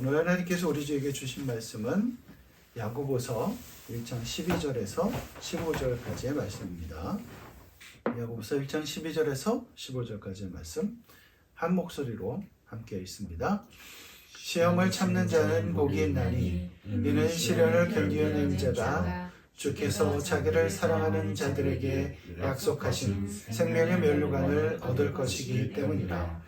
오늘 하나님께서 우리 주에게 주신 말씀은 야고보서 1장 12절에서 15절까지의 말씀입니다. 야고보서 1장 12절에서 15절까지의 말씀 한 목소리로 함께 읽습니다. 시험을 참는 자는 복이 있나니 이는 시련을 견디어낸 자가 주께서 자기를 사랑하는 자들에게 약속하신 생명의 면류관을 얻을 것이기 때문이라.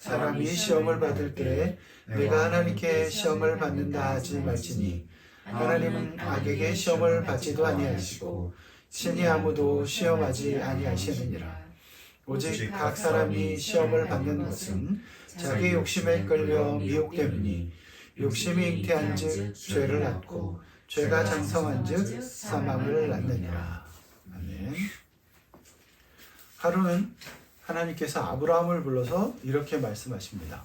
사람이 시험을 받을 때 내가 하나님께 시험을 받는다 하지 말지니 하나님은 악에게 시험을 받지도 아니하시고 신이 아무도 시험하지 아니하시느니라. 오직 각 사람이 시험을 받는 것은 자기 욕심에 끌려 미혹됨이니 욕심이 잉태한즉 죄를 낳고 죄가 장성한즉 사망을 낳느니라. 아멘. 하루는 하나님께서 아브라함을 불러서 이렇게 말씀하십니다.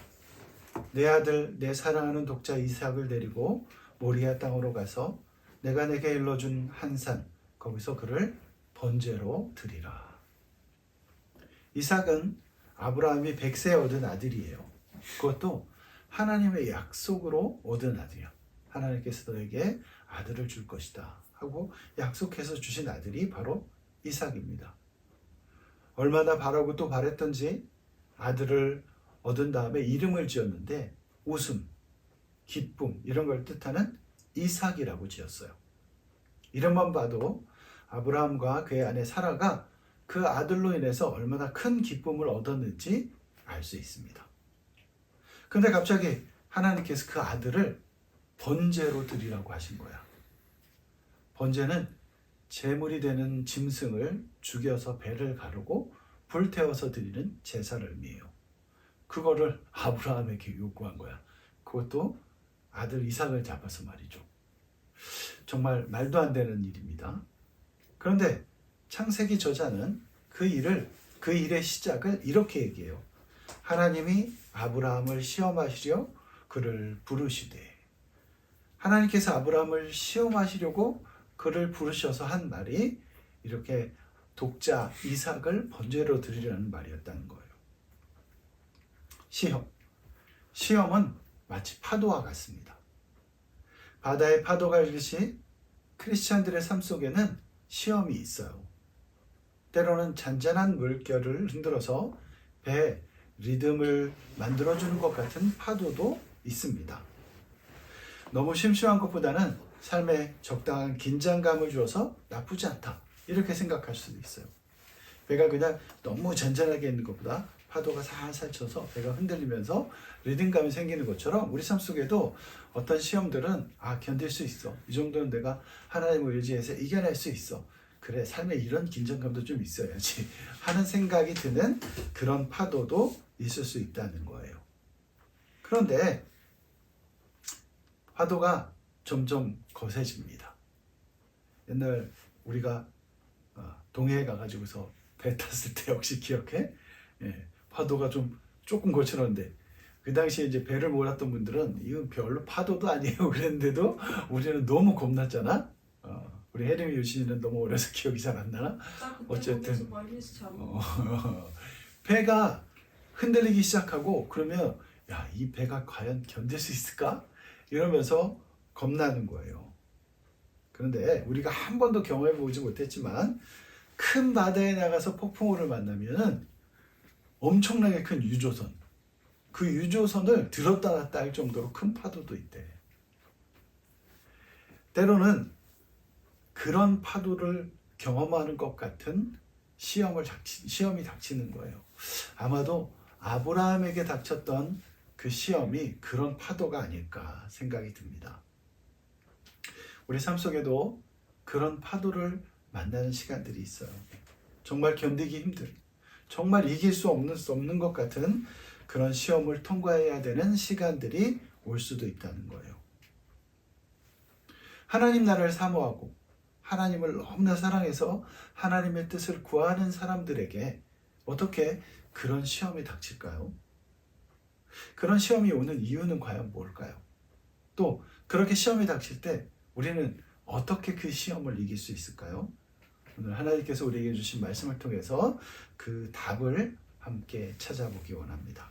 내 아들, 내 사랑하는 독자 이삭을 데리고 모리아 땅으로 가서 내가 내게 일러준 한 산, 거기서 그를 번제로 드리라. 이삭은 아브라함이 백세 얻은 아들이에요. 그것도 하나님의 약속으로 얻은 아들이야. 하나님께서 너에게 아들을 줄 것이다. 하고 약속해서 주신 아들이 바로 이삭입니다. 얼마나 바라고 또 바랬던지 아들을 얻은 다음에 이름을 지었는데 웃음, 기쁨 이런 걸 뜻하는 이삭이라고 지었어요. 이름만 봐도 아브라함과 그의 아내 사라가 그 아들로 인해서 얼마나 큰 기쁨을 얻었는지 알 수 있습니다. 근데 갑자기 하나님께서 그 아들을 번제로 드리라고 하신 거야. 번제는 제물이 되는 짐승을 죽여서 배를 가르고 불태워서 드리는 제사를 의미해요. 그거를 아브라함에게 요구한 거야. 그것도 아들 이삭을 잡아서 말이죠. 정말 말도 안 되는 일입니다. 그런데 창세기 저자는 그 일을 그 일의 시작을 이렇게 얘기해요. 하나님이 아브라함을 시험하시려 그를 부르시되 하나님께서 아브라함을 시험하시려고 그를 부르셔서 한 말이 이렇게 독자 이삭을 번제로 드리려는 말이었다는 거예요. 시험. 시험은 마치 파도와 같습니다. 바다의 파도가 일듯이 크리스찬들의 삶 속에는 시험이 있어요. 때로는 잔잔한 물결을 흔들어서 배에 리듬을 만들어주는 것 같은 파도도 있습니다. 너무 심심한 것보다는 삶에 적당한 긴장감을 주어서 나쁘지 않다. 이렇게 생각할 수도 있어요. 배가 그냥 너무 잔잔하게 있는 것보다 파도가 살살 쳐서 배가 흔들리면서 리듬감이 생기는 것처럼 우리 삶 속에도 어떤 시험들은 아 견딜 수 있어 이 정도는 내가 하나님을 의지해서 이겨낼 수 있어 그래 삶에 이런 긴장감도 좀 있어야지 하는 생각이 드는 그런 파도도 있을 수 있다는 거예요. 그런데 파도가 점점 거세집니다. 옛날 우리가 어, 동해에 가가지고서 배 탔을 때 역시 기억해? 예, 파도가 좀 조금 거칠었는데 그 당시에 이제 배를 몰았던 분들은 이건 별로 파도도 아니에요 그랬는데도 우리는 너무 겁났잖아. 어, 우리 혜림이 유신이는 너무 어려서 기억이 잘 안 나나? 어쨌든. 어, 배가 흔들리기 시작하고 그러면 야 이 배가 과연 견딜 수 있을까? 이러면서 겁나는 거예요. 그런데 우리가 한 번도 경험해 보지 못했지만 큰 바다에 나가서 폭풍우를 만나면은 엄청나게 큰 유조선 그 유조선을 들었다 놨다 할 정도로 큰 파도도 있대. 때로는 그런 파도를 경험하는 것 같은 시험을 닥치, 시험이 닥치는 거예요. 아마도 아브라함에게 닥쳤던 그 시험이 그런 파도가 아닐까 생각이 듭니다. 우리 삶 속에도 그런 파도를 만나는 시간들이 있어요. 정말 견디기 힘든, 정말 이길 수 없는, 수 없는 것 같은 그런 시험을 통과해야 되는 시간들이 올 수도 있다는 거예요. 하나님 나라를 사모하고 하나님을 너무나 사랑해서 하나님의 뜻을 구하는 사람들에게 어떻게 그런 시험이 닥칠까요? 그런 시험이 오는 이유는 과연 뭘까요? 또 그렇게 시험이 닥칠 때 우리는 어떻게 그 시험을 이길 수 있을까요? 오늘 하나님께서 우리에게 주신 말씀을 통해서 그 답을 함께 찾아보기 원합니다.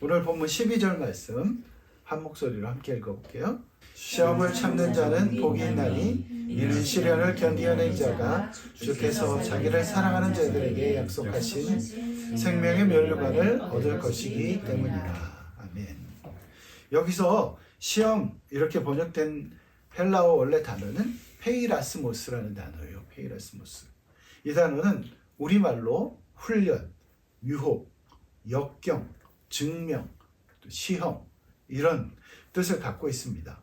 오늘 본문 12절 말씀 한 목소리로 함께 읽어볼게요. 시험을 참는 자는 복이 있나니 이는 시련을 견디어낸 자가 주께서 자기를 사랑하는 자들에게 약속하신 생명의 면류관을 얻을 것이기 때문이라. 아멘. 여기서 시험 이렇게 번역된 헬라어 원래 단어는 페이라스모스라는 단어예요. 페이라스모스. 이 단어는 우리말로 훈련, 유혹, 역경, 증명, 또 시험 이런 뜻을 갖고 있습니다.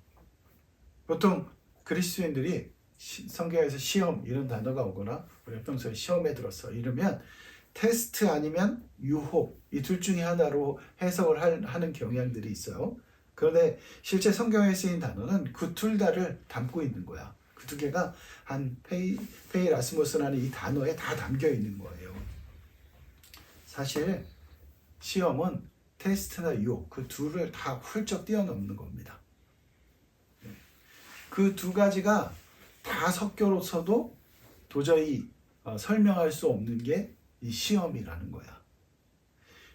보통 그리스도인들이 시- 성경에서 시험 이런 단어가 오거나 우리가 평소에 시험에 들었어 이러면 테스트 아니면 유혹 이 둘 중에 하나로 해석을 할- 하는 경향들이 있어요. 그런데 실제 성경에 쓰인 단어는 그 둘 다를 담고 있는 거야. 그 두 개가 한 페이 페이 라스모스라는 이 단어에 다 담겨 있는 거예요. 사실 시험은 테스트나 유혹 그 둘을 다 훌쩍 뛰어넘는 겁니다. 그 두 가지가 다 섞여서도 도저히 어, 설명할 수 없는 게 이 시험이라는 거야.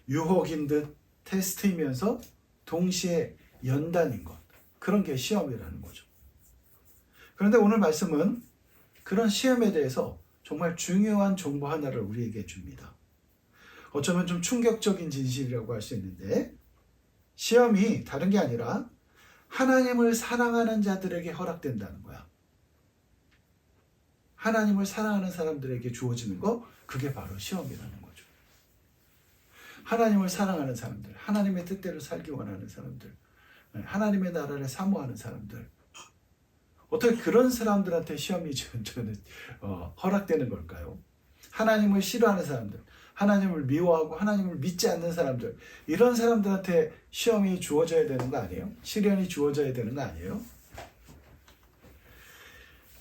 유혹인 듯 테스트이면서 동시에 연단인 것. 그런 게 시험이라는 거죠. 그런데 오늘 말씀은 그런 시험에 대해서 정말 중요한 정보 하나를 우리에게 줍니다. 어쩌면 좀 충격적인 진실이라고 할 수 있는데 시험이 다른 게 아니라 하나님을 사랑하는 자들에게 허락된다는 거야. 하나님을 사랑하는 사람들에게 주어지는 거 그게 바로 시험이라는 거죠. 하나님을 사랑하는 사람들, 하나님의 뜻대로 살기 원하는 사람들, 하나님의 나라를 사모하는 사람들. 어떻게 그런 사람들한테 시험이 저는 어, 허락되는 걸까요? 하나님을 싫어하는 사람들, 하나님을 미워하고 하나님을 믿지 않는 사람들, 이런 사람들한테 시험이 주어져야 되는 거 아니에요? 시련이 주어져야 되는 거 아니에요?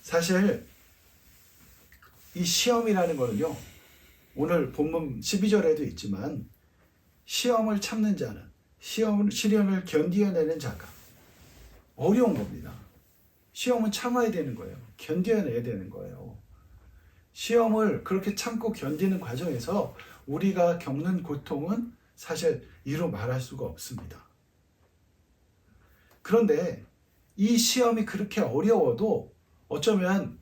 사실 이 시험이라는 거는요. 오늘 본문 12절에도 있지만 시험을 참는 자는 시험 시련을 견디어내는 자가 어려운 겁니다. 시험은 참아야 되는 거예요. 견뎌내야 되는 거예요. 시험을 그렇게 참고 견디는 과정에서 우리가 겪는 고통은 사실 이루 말할 수가 없습니다. 그런데 이 시험이 그렇게 어려워도 어쩌면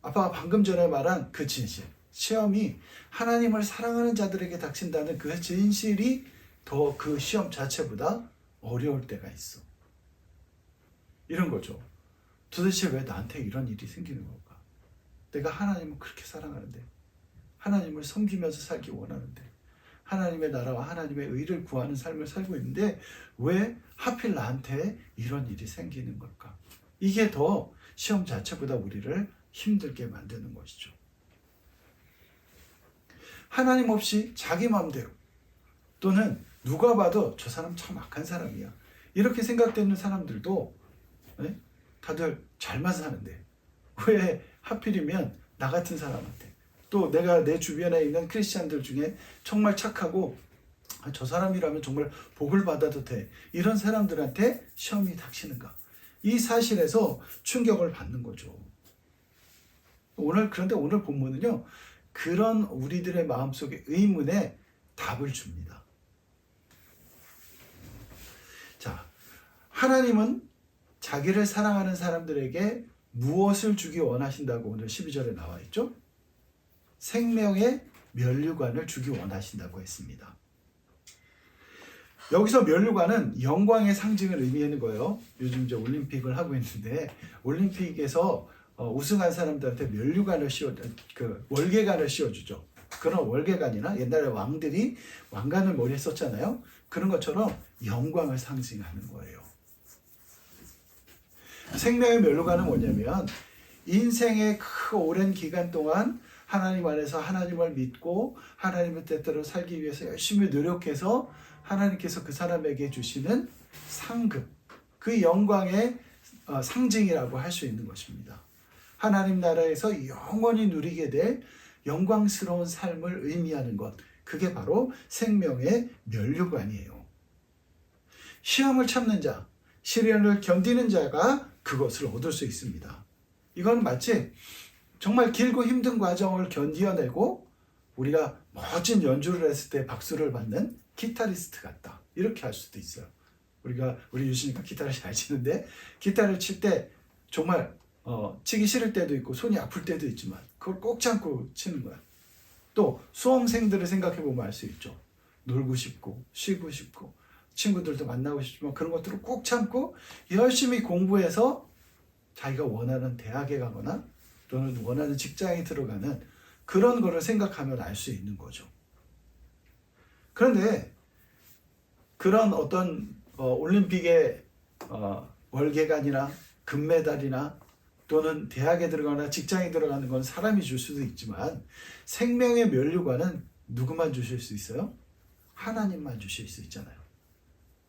아빠가 방금 전에 말한 그 진실, 시험이 하나님을 사랑하는 자들에게 닥친다는 그 진실이 더 그 시험 자체보다 어려울 때가 있어. 이런 거죠. 도대체 왜 나한테 이런 일이 생기는 걸까? 내가 하나님을 그렇게 사랑하는데, 하나님을 섬기면서 살기 원하는데, 하나님의 나라와 하나님의 의를 구하는 삶을 살고 있는데, 왜 하필 나한테 이런 일이 생기는 걸까? 이게 더 시험 자체보다 우리를 힘들게 만드는 것이죠. 하나님 없이 자기 마음대로 또는 누가 봐도 저 사람 참 악한 사람이야. 이렇게 생각되는 사람들도 네? 다들 잘만 사는데 왜 하필이면 나 같은 사람한테 또 내가 내 주변에 있는 크리스찬들 중에 정말 착하고 아, 저 사람이라면 정말 복을 받아도 돼 이런 사람들한테 시험이 닥치는가 이 사실에서 충격을 받는 거죠. 오늘 그런데 오늘 본문은요 그런 우리들의 마음속의 의문에 답을 줍니다. 자, 하나님은 자기를 사랑하는 사람들에게 무엇을 주기 원하신다고 오늘 12절에 나와 있죠? 생명의 면류관을 주기 원하신다고 했습니다. 여기서 면류관은 영광의 상징을 의미하는 거예요. 요즘 이제 올림픽을 하고 있는데 올림픽에서 어, 우승한 사람들한테 면류관을 씌워 그 월계관을 씌워주죠. 그런 월계관이나 옛날에 왕들이 왕관을 머리에 썼잖아요. 그런 것처럼 영광을 상징하는 거예요. 생명의 면류관은 뭐냐면 인생의 그 오랜 기간 동안 하나님 안에서 하나님을 믿고 하나님의 뜻대로 살기 위해서 열심히 노력해서 하나님께서 그 사람에게 주시는 상급, 그 영광의 어, 상징이라고 할 수 있는 것입니다. 하나님 나라에서 영원히 누리게 될 영광스러운 삶을 의미하는 것, 그게 바로 생명의 면류관이에요. 시험을 참는 자, 시련을 견디는 자가 그것을 얻을 수 있습니다. 이건 마치 정말 길고 힘든 과정을 견디어내고 우리가 멋진 연주를 했을 때 박수를 받는 기타리스트 같다. 이렇게 할 수도 있어요. 우리가 우리 유진이가 기타를 잘 치는데 기타를 칠 때 정말 어, 치기 싫을 때도 있고 손이 아플 때도 있지만 그걸 꼭 참고 치는 거야. 또 수험생들을 생각해 보면 알 수 있죠. 놀고 싶고 쉬고 싶고 친구들도 만나고 싶지만 그런 것들을 꼭 참고 열심히 공부해서 자기가 원하는 대학에 가거나 또는 원하는 직장에 들어가는 그런 거를 생각하면 알 수 있는 거죠. 그런데 그런 어떤 어, 올림픽의 어, 월계관이나 금메달이나 또는 대학에 들어가거나 직장에 들어가는 건 사람이 줄 수도 있지만 생명의 면류관은 누구만 주실 수 있어요? 하나님만 주실 수 있잖아요.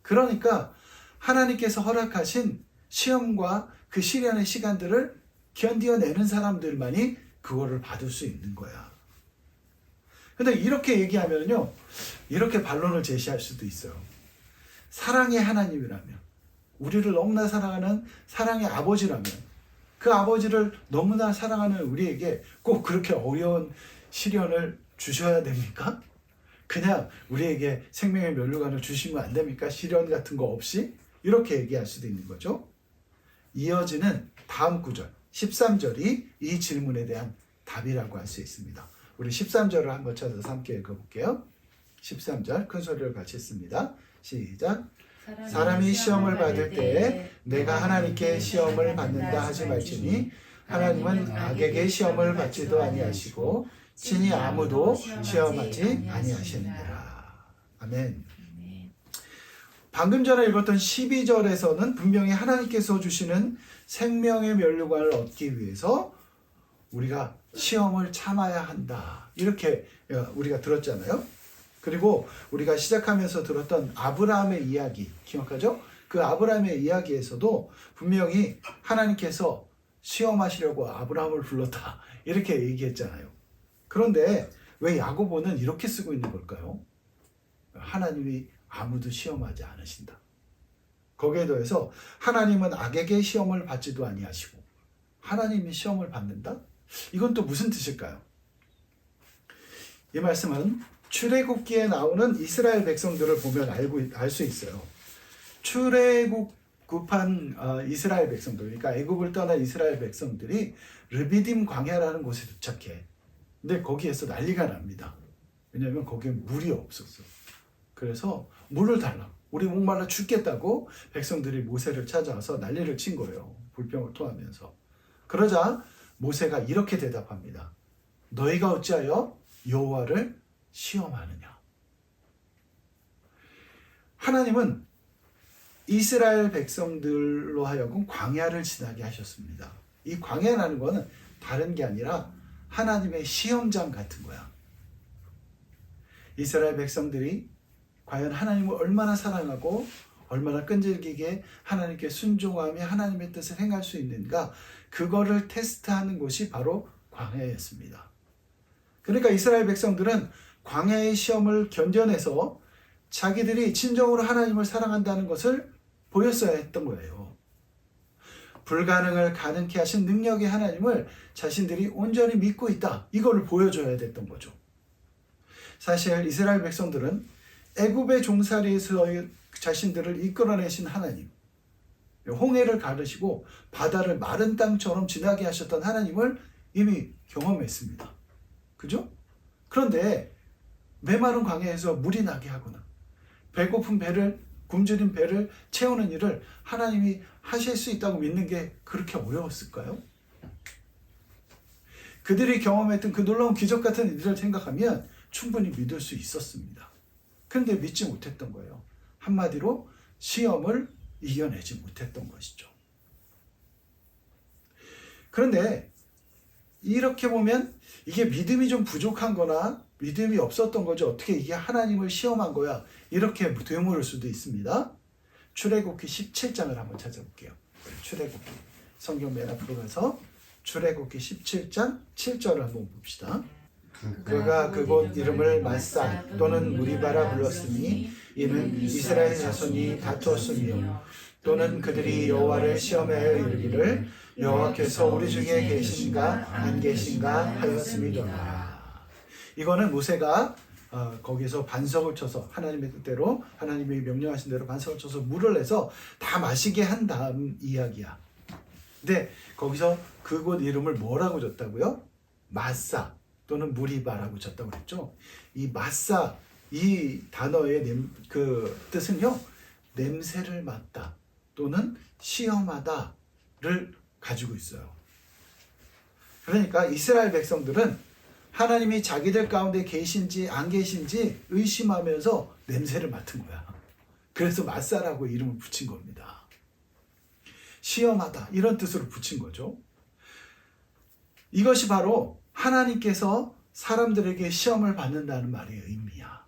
그러니까 하나님께서 허락하신 시험과 그 시련의 시간들을 견디어내는 사람들만이 그거를 받을 수 있는 거야. 근데 이렇게 얘기하면요, 이렇게 반론을 제시할 수도 있어요. 사랑의 하나님이라면, 우리를 너무나 사랑하는 사랑의 아버지라면, 그 아버지를 너무나 사랑하는 우리에게 꼭 그렇게 어려운 시련을 주셔야 됩니까? 그냥 우리에게 생명의 면류관을 주시면 안 됩니까? 시련 같은 거 없이? 이렇게 얘기할 수도 있는 거죠. 이어지는 다음 구절, 13절이 이 질문에 대한 답이라고 할 수 있습니다. 우리 13절을 한번 찾아서 함께 읽어볼게요. 13절 큰 소리로 같이 읽습니다. 시작. 사람이 시험을 받을 때에 내가 하나님께 시험을 받는다 하지 말지니 하나님은 악에게 시험을 받지도 아니하시고 친히 아무도 시험하지 아니하시느니라. 아멘. 방금 전에 읽었던 12절에서는 분명히 하나님께서 주시는 생명의 면류관을 얻기 위해서 우리가 시험을 참아야 한다. 이렇게 어, 우리가 들었잖아요. 그리고 우리가 시작하면서 들었던 아브라함의 이야기 기억하죠? 그 아브라함의 이야기에서도 분명히 하나님께서 시험하시려고 아브라함을 불렀다. 이렇게 얘기했잖아요. 그런데 왜 야고보는 이렇게 쓰고 있는 걸까요? 하나님이 아무도 시험하지 않으신다. 거기에 더해서 하나님은 악에게 시험을 받지도 아니하시고 하나님이 시험을 받는다? 이건 또 무슨 뜻일까요? 이 말씀은 출애굽기에 나오는 이스라엘 백성들을 보면 알고 알 수 있어요. 출애굽한 어, 이스라엘 백성들, 그러니까 애굽을 떠난 이스라엘 백성들이 르비딤 광야라는 곳에 도착해. 근데 거기에서 난리가 납니다. 왜냐하면 거기에 물이 없었어. 그래서 물을 달라. 우리 목말라 죽겠다고 백성들이 모세를 찾아와서 난리를 친 거예요. 불병을 토하면서. 그러자 모세가 이렇게 대답합니다. 너희가 어찌하여 여호와를 시험하느냐? 하나님은 이스라엘 백성들로 하여금 광야를 지나게 하셨습니다. 이 광야라는 것은 다른 게 아니라 하나님의 시험장 같은 거야. 이스라엘 백성들이 과연 하나님을 얼마나 사랑하고 얼마나 끈질기게 하나님께 순종하며 하나님의 뜻을 행할 수 있는가 그거를 테스트하는 곳이 바로 광야였습니다. 그러니까 이스라엘 백성들은 광야의 시험을 견뎌내서 자기들이 진정으로 하나님을 사랑한다는 것을 보였어야 했던 거예요. 불가능을 가능케 하신 능력의 하나님을 자신들이 온전히 믿고 있다. 이걸 보여줘야 됐던 거죠. 사실 이스라엘 백성들은 애굽의 종살이에서 자신들을 이끌어내신 하나님, 홍해를 가르시고 바다를 마른 땅처럼 지나게 하셨던 하나님을 이미 경험했습니다. 그죠? 그런데 메마른 광야에서 물이 나게 하거나 배고픈 배를 굶주린 배를 채우는 일을 하나님이 하실 수 있다고 믿는 게 그렇게 어려웠을까요? 그들이 경험했던 그 놀라운 기적 같은 일을 생각하면 충분히 믿을 수 있었습니다. 그런데 믿지 못했던 거예요. 한마디로 시험을 이겨내지 못했던 것이죠. 그런데 이렇게 보면 이게 믿음이 좀 부족한 거나 믿음이 없었던 거죠. 어떻게 이게 하나님을 시험한 거야. 이렇게 되물을 수도 있습니다. 출애굽기 17장을 한번 찾아볼게요. 출애굽기 성경 맨 앞으로 가서 출애굽기 17장 7절을 한번 봅시다. 그가 그곳 이름을 마사 또는 무리바라 불렀으니 이는 이스라엘 자손이 다투었으며 또는 그들이 여호와를 시험하여 이르기를 여호와께서 우리 중에 계신가 안 계신가 하였음이더라. 이거는 모세가 어, 거기서 반석을 쳐서 하나님의 뜻대로 하나님이 명령하신 대로 반석을 쳐서 물을 내서 다 마시게 한 다음 이야기야. 근데 거기서 그곳 이름을 뭐라고 줬다고요? 마사 또는 무리바라고 줬다고 그랬죠. 이 마사 이 단어의 냄, 그 뜻은요 냄새를 맡다 또는 시험하다를 가지고 있어요. 그러니까 이스라엘 백성들은 하나님이 자기들 가운데 계신지 안 계신지 의심하면서 냄새를 맡은 거야. 그래서 마사라고 이름을 붙인 겁니다. 시험하다 이런 뜻으로 붙인 거죠. 이것이 바로 하나님께서 사람들에게 시험을 받는다는 말의 의미야.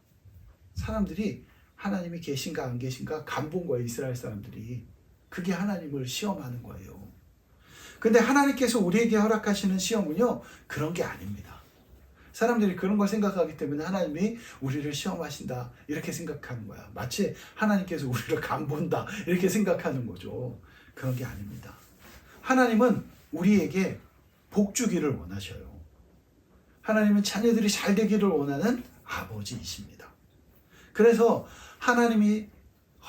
사람들이 하나님이 계신가 안 계신가 간본 거예요. 이스라엘 사람들이. 그게 하나님을 시험하는 거예요. 근데 하나님께서 우리에게 허락하시는 시험은요, 그런 게 아닙니다. 사람들이 그런 걸 생각하기 때문에 하나님이 우리를 시험하신다, 이렇게 생각하는 거야. 마치 하나님께서 우리를 간본다, 이렇게 생각하는 거죠. 그런 게 아닙니다. 하나님은 우리에게 복 주기를 원하셔요. 하나님은 자녀들이 잘 되기를 원하는 아버지이십니다. 그래서 하나님이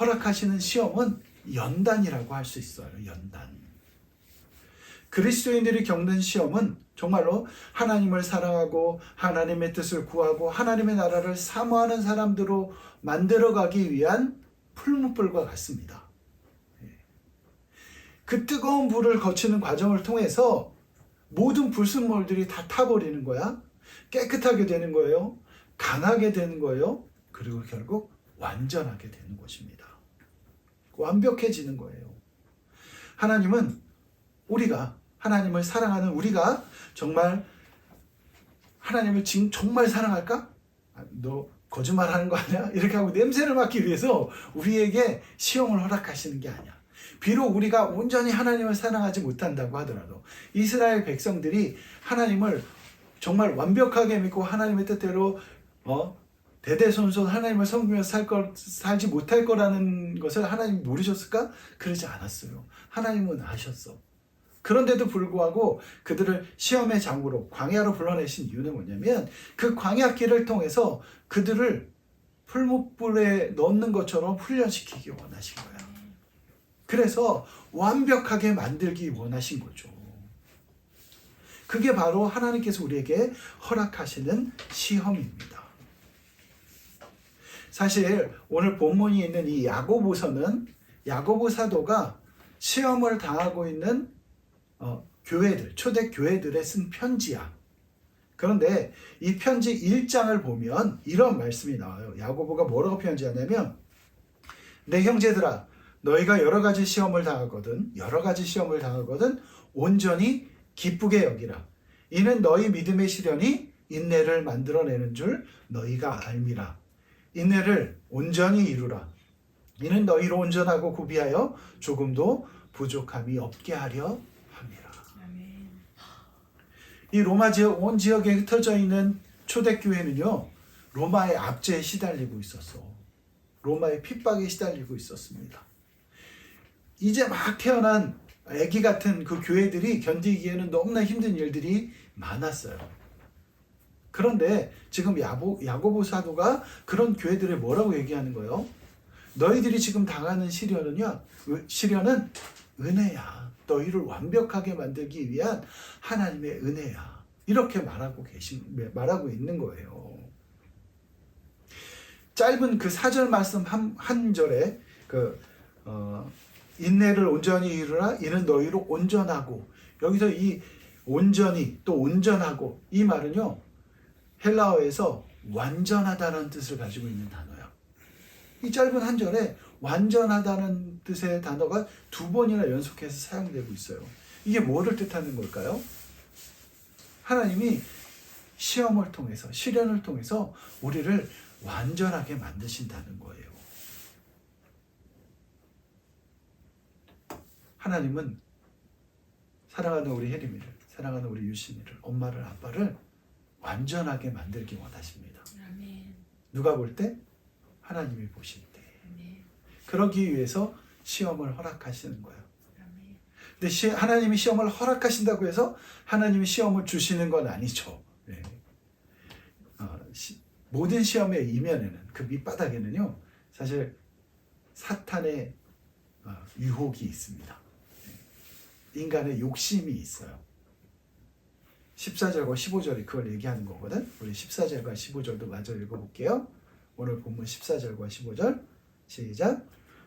허락하시는 시험은 연단이라고 할 수 있어요. 연단. 그리스도인들이 겪는 시험은 정말로 하나님을 사랑하고 하나님의 뜻을 구하고 하나님의 나라를 사모하는 사람들로 만들어가기 위한 풀무불과 같습니다. 그 뜨거운 불을 거치는 과정을 통해서 모든 불순물들이 다 타버리는 거야. 깨끗하게 되는 거예요. 강하게 되는 거예요. 그리고 결국 완전하게 되는 것입니다. 완벽해지는 거예요. 하나님은 우리가 하나님을 사랑하는 우리가 정말 하나님을 지금 정말 사랑할까? 아, 너 거짓말 하는 거 아니야? 이렇게 하고 냄새를 맡기 위해서 우리에게 시험을 허락하시는 게 아니야. 비록 우리가 온전히 하나님을 사랑하지 못한다고 하더라도 이스라엘 백성들이 하나님을 정말 완벽하게 믿고 하나님의 뜻대로 어, 대대손손 하나님을 섬기며 살 거, 살지 못할 거라는 것을 하나님 모르셨을까? 그러지 않았어요. 하나님은 아셨어. 그런데도 불구하고 그들을 시험의 장으로 광야로 불러내신 이유는 뭐냐면 그 광야 길을 통해서 그들을 풀무불에 넣는 것처럼 훈련시키기 원하신 거야. 그래서 완벽하게 만들기 원하신 거죠. 그게 바로 하나님께서 우리에게 허락하시는 시험입니다. 사실 오늘 본문이 있는 이 야고보서는 야고보 사도가 시험을 당하고 있는 어, 교회들, 초대 교회들에 쓴 편지야. 그런데 이 편지 1장을 보면 이런 말씀이 나와요. 야고보가 뭐라고 편지하냐면 내 형제들아 너희가 여러 가지 시험을 당하거든 여러 가지 시험을 당하거든 온전히 기쁘게 여기라. 이는 너희 믿음의 시련이 인내를 만들어내는 줄 너희가 알미라. 인내를 온전히 이루라. 이는 너희로 온전하고 구비하여 조금도 부족함이 없게 하려. 이 로마 지역 온 지역에 흩어져 있는 초대교회는요 로마의 압제에 시달리고 있었어. 로마의 핍박에 시달리고 있었습니다. 이제 막 태어난 아기 같은 그 교회들이 견디기에는 너무나 힘든 일들이 많았어요. 그런데 지금 야보, 야고보 사도가 그런 교회들에 뭐라고 얘기하는 거예요? 너희들이 지금 당하는 시련은요, 시련은 은혜야. 너희를 완벽하게 만들기 위한 하나님의 은혜야. 이렇게 말하고 계신, 말하고 있는 거예요. 짧은 그 사절 말씀 한, 한 절에 그, 어, 인내를 온전히 이루라 이는 너희로 온전하고 여기서 이 온전히 또 온전하고 이 말은요 헬라어에서 완전하다는 뜻을 가지고 있는 단어야. 이 짧은 한 절에 완전하다는 뜻의 단어가 두 번이나 연속해서 사용되고 있어요. 이게 뭐를 뜻하는 걸까요? 하나님이 시험을 통해서 시련을 통해서 우리를 완전하게 만드신다는 거예요. 하나님은 사랑하는 우리 혜림이를, 사랑하는 우리 유신이를, 엄마를, 아빠를 완전하게 만들기 원하십니다. 아멘. 누가 볼 때? 하나님이. 아멘. 그러기 위해서 시험을 허락하시는 거예요. 근데 시, 하나님이 시험을 허락하신다고 해서 하나님이 시험을 주시는 건 아니죠. 네. 어, 시, 모든 시험의 이면에는 그 밑바닥에는요 사실 사탄의 어, 유혹이 있습니다. 네. 인간의 욕심이 있어요. 14절과 15절이 그걸 얘기하는 거거든. 우리 14절과 15절도 마저 읽어볼게요. 오늘 본문 14절과 15절 시작.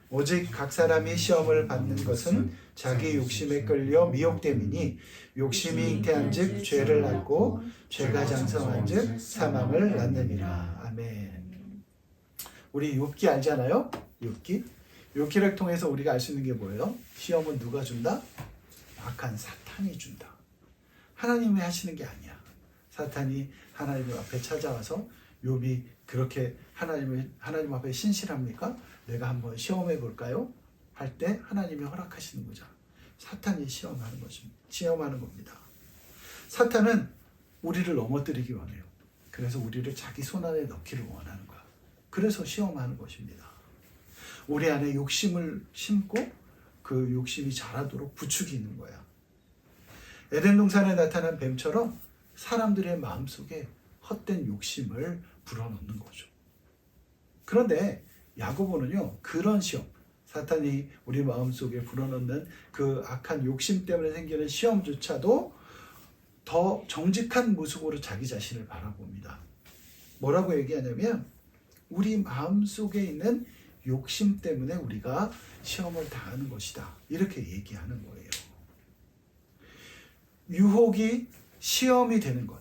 오직 각 사람이 시험을 받는 것은 자기 욕심에 끌려 미혹됨이니 욕심이 잉태한즉 죄를 낳고 죄가 장성한즉 사망을 낳느니라. 아멘. 우리 욥기 알잖아요? 욥기. 욥기를 통해서 우리가 알 수 있는 게 뭐예요? 시험은 누가 준다? 악한 사탄이 준다. 하나님이 하시는 게 아니야. 사탄이 하나님 앞에 찾아와서 욥이 그렇게 하나님을 하나님 앞에 신실합니까? 내가 한번 시험해 볼까요? 할 때 하나님이 허락하시는 거죠. 사탄이 시험하는 것입니다. 시험하는 겁니다. 사탄은 우리를 넘어뜨리기 원해요. 그래서 우리를 자기 손 안에 넣기를 원하는 거야. 그래서 시험하는 것입니다. 우리 안에 욕심을 심고 그 욕심이 자라도록 부추기는 거야. 에덴 동산에 나타난 뱀처럼 사람들의 마음속에 헛된 욕심을 불어넣는 거죠. 그런데 야고보는요 그런 시험 사탄이 우리 마음속에 불어넣는 그 악한 욕심 때문에 생기는 시험조차도 더 정직한 모습으로 자기 자신을 바라봅니다. 뭐라고 얘기하냐면 우리 마음속에 있는 욕심 때문에 우리가 시험을 당하는 것이다. 이렇게 얘기하는 거예요. 유혹이 시험이 되는 것.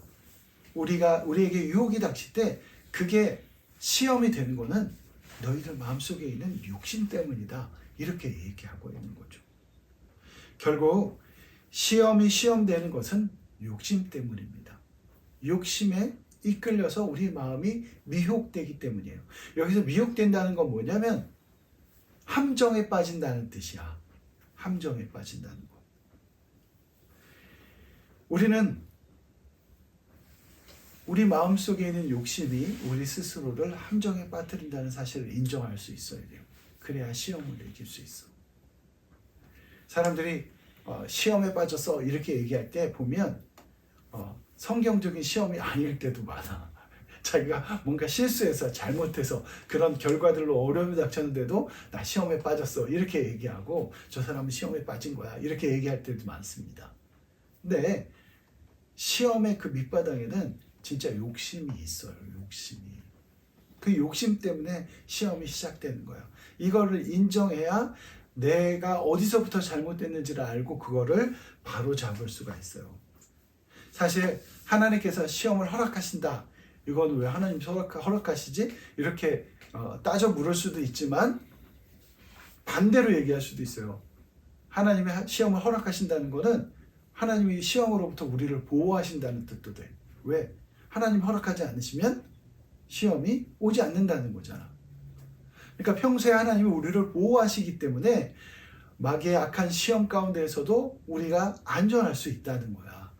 우리가 우리에게 유혹이 닥칠 때 그게 시험이 되는 거는 너희들 마음속에 있는 욕심 때문이다. 이렇게 얘기하고 있는 거죠. 결국 시험이 시험되는 것은 욕심 때문입니다. 욕심에 이끌려서 우리 마음이 미혹되기 때문이에요. 여기서 미혹된다는 건 뭐냐면 함정에 빠진다는 뜻이야. 함정에 빠진다는 거. 우리는 우리 마음속에 있는 욕심이 우리 스스로를 함정에 빠뜨린다는 사실을 인정할 수 있어야 돼요. 그래야 시험을 이길 수 있어. 사람들이 어, 시험에 빠졌어 이렇게 얘기할 때 보면 어, 성경적인 시험이 아닐 때도 많아. 자기가 뭔가 실수해서 잘못해서 그런 결과들로 어려움이 닥쳤는데도 나 시험에 빠졌어 이렇게 얘기하고 저 사람은 시험에 빠진 거야 이렇게 얘기할 때도 많습니다. 근데 시험의 그 밑바닥에는 진짜 욕심이 있어요. 욕심이. 그 욕심 때문에 시험이 시작되는 거예요. 이거를 인정해야 내가 어디서부터 잘못됐는지를 알고 그거를 바로 잡을 수가 있어요. 사실 하나님께서 시험을 허락하신다. 이건 왜 하나님 허락 하시지? 이렇게 어, 따져 물을 수도 있지만 반대로 얘기할 수도 있어요. 하나님이 시험을 허락하신다는 것은 하나님이 시험으로부터 우리를 보호하신다는 뜻도 돼. 왜? 하나님 허락하지 않으시면 시험이 오지 않는다는 거잖아. 그러니까 평소에 하나님이 우리를 보호하시기 때문에 마귀의 악한 시험 가운데에서도 우리가 안전할 수 있다는 거야.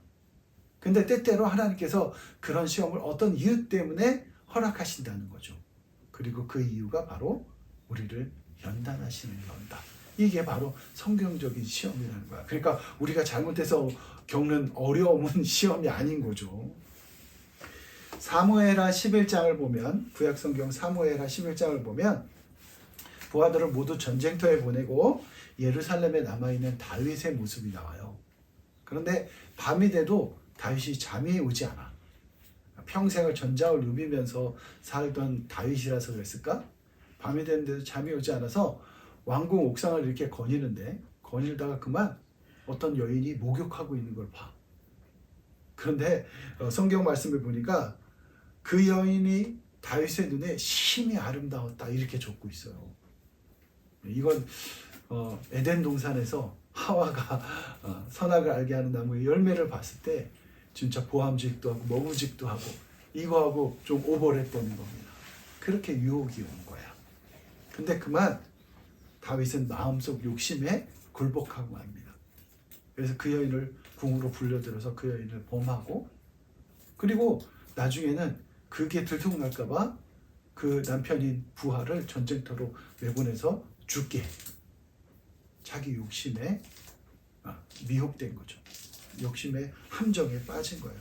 근데 때때로 하나님께서 그런 시험을 어떤 이유 때문에 허락하신다는 거죠. 그리고 그 이유가 바로 우리를 연단하시는 겁니다. 이게 바로 성경적인 시험이라는 거야. 그러니까 우리가 잘못해서 겪는 어려움은 시험이 아닌 거죠. 사무엘하 11장을 보면 구약 성경 사무엘하 11장을 보면 부하들을 모두 전쟁터에 보내고 예루살렘에 남아 있는 다윗의 모습이 나와요. 그런데 밤이 돼도 다윗이 잠이 오지 않아. 평생을 전장을 누비면서 살던 다윗이라서 그랬을까? 밤이 됐는데도 잠이 오지 않아서 왕궁 옥상을 이렇게 거니는데 거닐다가 그만 어떤 여인이 목욕하고 있는 걸 봐. 그런데 어, 성경 말씀을 보니까 그 여인이 다윗의 눈에 심히 아름다웠다 이렇게 적고 있어요. 이건 어, 에덴 동산에서 하와가 어, 선악을 알게 하는 나무의 열매를 봤을 때 진짜 보암직도 하고 먹우직도 하고 이거하고 좀 오버랩되는 겁니다. 그렇게 유혹이 온 거야. 근데 그만 다윗은 마음속 욕심에 굴복하고 맙니다. 그래서 그 여인을 궁으로 불려들어서 그 여인을 범하고 그리고 나중에는 그게 들통날까봐 그 남편인 부하를 전쟁터로 내보내서 죽게 자기 욕심에 아, 미혹된 거죠. 욕심의 함정에 빠진 거예요.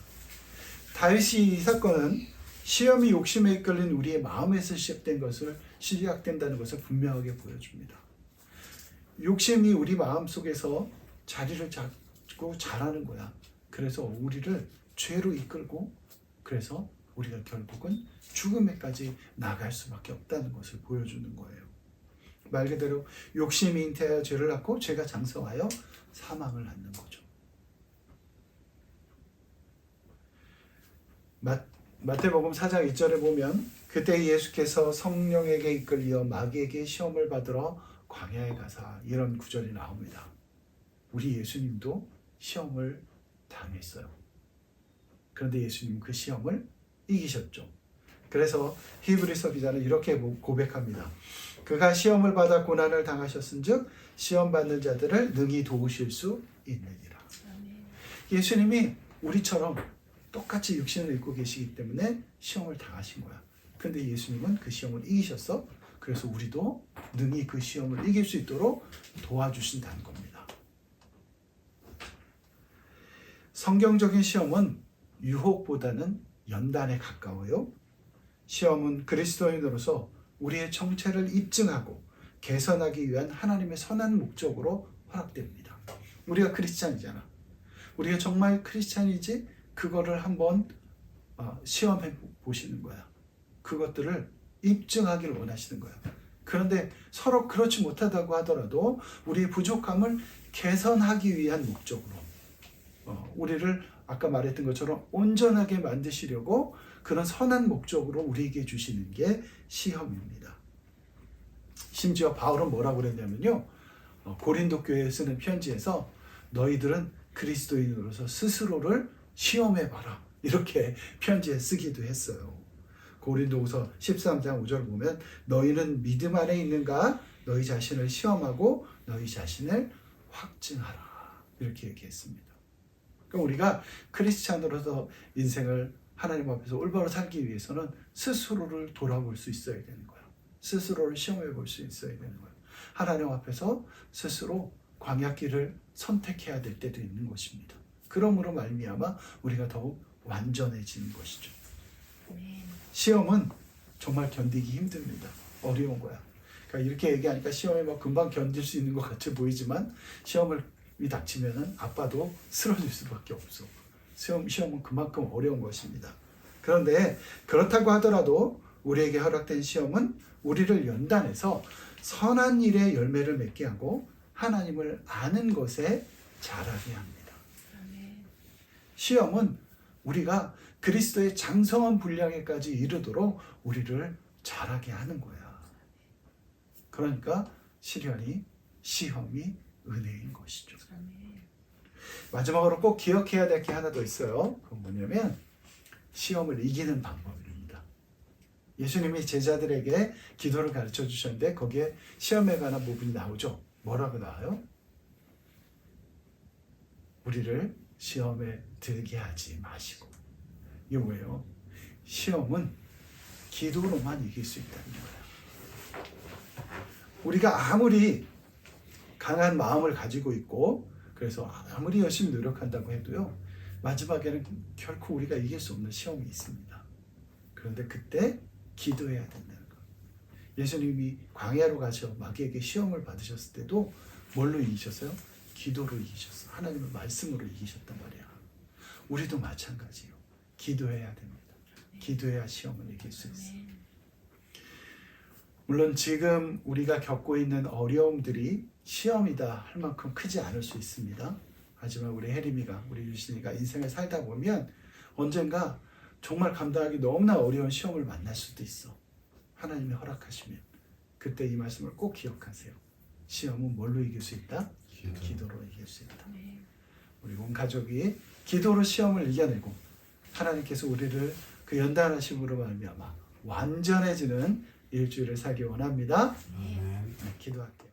다윗이 이 사건은 시험이 욕심에 이끌린 우리의 마음에서 시작된 것을 시작된다는 것을 분명하게 보여줍니다. 욕심이 우리 마음 속에서 자리를 잡고 자라는 거야. 그래서 우리를 죄로 이끌고 그래서 우리가 결국은 죽음에까지 나갈 수밖에 없다는 것을 보여주는 거예요. 말 그대로 욕심이 잉태하여 죄를 낳고 죄가 장성하여 사망을 낳는 거죠. 마, 마태복음 4장 2절에 보면 그때 예수께서 성령에게 이끌려 마귀에게 시험을 받으러 광야에 가사 이런 구절이 나옵니다. 우리 예수님도 시험을 당했어요. 그런데 예수님 그 시험을 이기셨죠. 그래서 히브리서 기자는 이렇게 고백합니다. 그가 시험을 받아 고난을 당하셨은즉 시험 받는 자들을 능히 도우실 수 있느니라. 예수님이 우리처럼 똑같이 육신을 입고 계시기 때문에 시험을 당하신 거야. 근데 예수님은 그 시험을 이기셨어. 그래서 우리도 능히 그 시험을 이길 수 있도록 도와주신다는 겁니다. 성경적인 시험은 유혹보다는 연단에 가까워요. 시험은 그리스도인으로서 우리의 정체를 입증하고 개선하기 위한 하나님의 선한 목적으로 허락됩니다. 우리가 크리스찬이잖아. 우리가 정말 크리스찬이지 그거를 한번 어, 시험해 보시는 거야. 그것들을 입증하기를 원하시는 거야. 그런데 서로 그렇지 못하다고 하더라도 우리의 부족함을 개선하기 위한 목적으로 어, 우리를 아까 말했던 것처럼 온전하게 만드시려고 그런 선한 목적으로 우리에게 주시는 게 시험입니다. 심지어 바울은 뭐라고 그랬냐면요. 어, 고린도 교회에 쓰는 편지에서 너희들은 그리스도인으로서 스스로를 시험해 봐라. 이렇게 편지에 쓰기도 했어요. 고린도후서 13장 5절 보면 너희는 믿음 안에 있는가 너희 자신을 시험하고 너희 자신을 확증하라. 이렇게 얘기했습니다. 그러니까 우리가 크리스찬으로서 인생을 하나님 앞에서 올바로 살기 위해서는 스스로를 돌아볼 수 있어야 되는 거예요. 스스로를 시험해 볼 수 있어야 되는 거예요. 하나님 앞에서 스스로 광야길을 선택해야 될 때도 있는 것입니다. 그러므로 말미암아 우리가 더욱 완전해지는 것이죠. 시험은 정말 견디기 힘듭니다. 어려운 거야. 그러니까 이렇게 얘기하니까 시험에 뭐 금방 견딜 수 있는 것 같이 보이지만 시험을 닥치면은 아빠도 쓰러질 수밖에 없어. 시험, 시험은 그만큼 어려운 것입니다. 그런데 그렇다고 하더라도 우리에게 허락된 시험은 우리를 연단해서 선한 일의 열매를 맺게 하고 하나님을 아는 것에 자라게 합니다. 시험은 우리가 그리스도의 장성한 분량에까지 이르도록 우리를 자라게 하는 거야. 그러니까 시련이 시험이 은혜인 것이죠. 마지막으로 꼭 기억해야 될 게 하나 더 있어요. 그건 뭐냐면 시험을 이기는 방법입니다. 예수님이 제자들에게 기도를 가르쳐 주셨는데 거기에 시험에 관한 부분이 나오죠. 뭐라고 나와요? 우리를 시험에 들게 하지 마시고. 이게 뭐예요? 시험은 기도로만 이길 수 있다는 거예요. 우리가 아무리 강한 마음을 가지고 있고 그래서 아무리 열심히 노력한다고 해도요 마지막에는 결코 우리가 이길 수 없는 시험이 있습니다. 그런데 그때 기도해야 된다는 거. 예수님이 광야로 가셔 마귀에게 시험을 받으셨을 때도 뭘로 이기셨어요? 기도로 이기셨어. 하나님의 말씀으로 이기셨단 말이야. 우리도 마찬가지요. 기도해야 됩니다. 기도해야 시험을 이길 수 있어요. 물론 지금 우리가 겪고 있는 어려움들이 시험이다 할 만큼 크지 않을 수 있습니다. 하지만 우리 혜림이가 우리 유신이가 인생을 살다 보면 언젠가 정말 감당하기 너무나 어려운 시험을 만날 수도 있어. 하나님이 허락하시면 그때 이 말씀을 꼭 기억하세요. 시험은 뭘로 이길 수 있다? 기도. 기도로 이길 수 있다. 우리 온 가족이 기도로 시험을 이겨내고 하나님께서 우리를 그 연단하심으로 말미암아 완전해지는 일주일을 살기 원합니다. 아멘. 네, 기도할게요.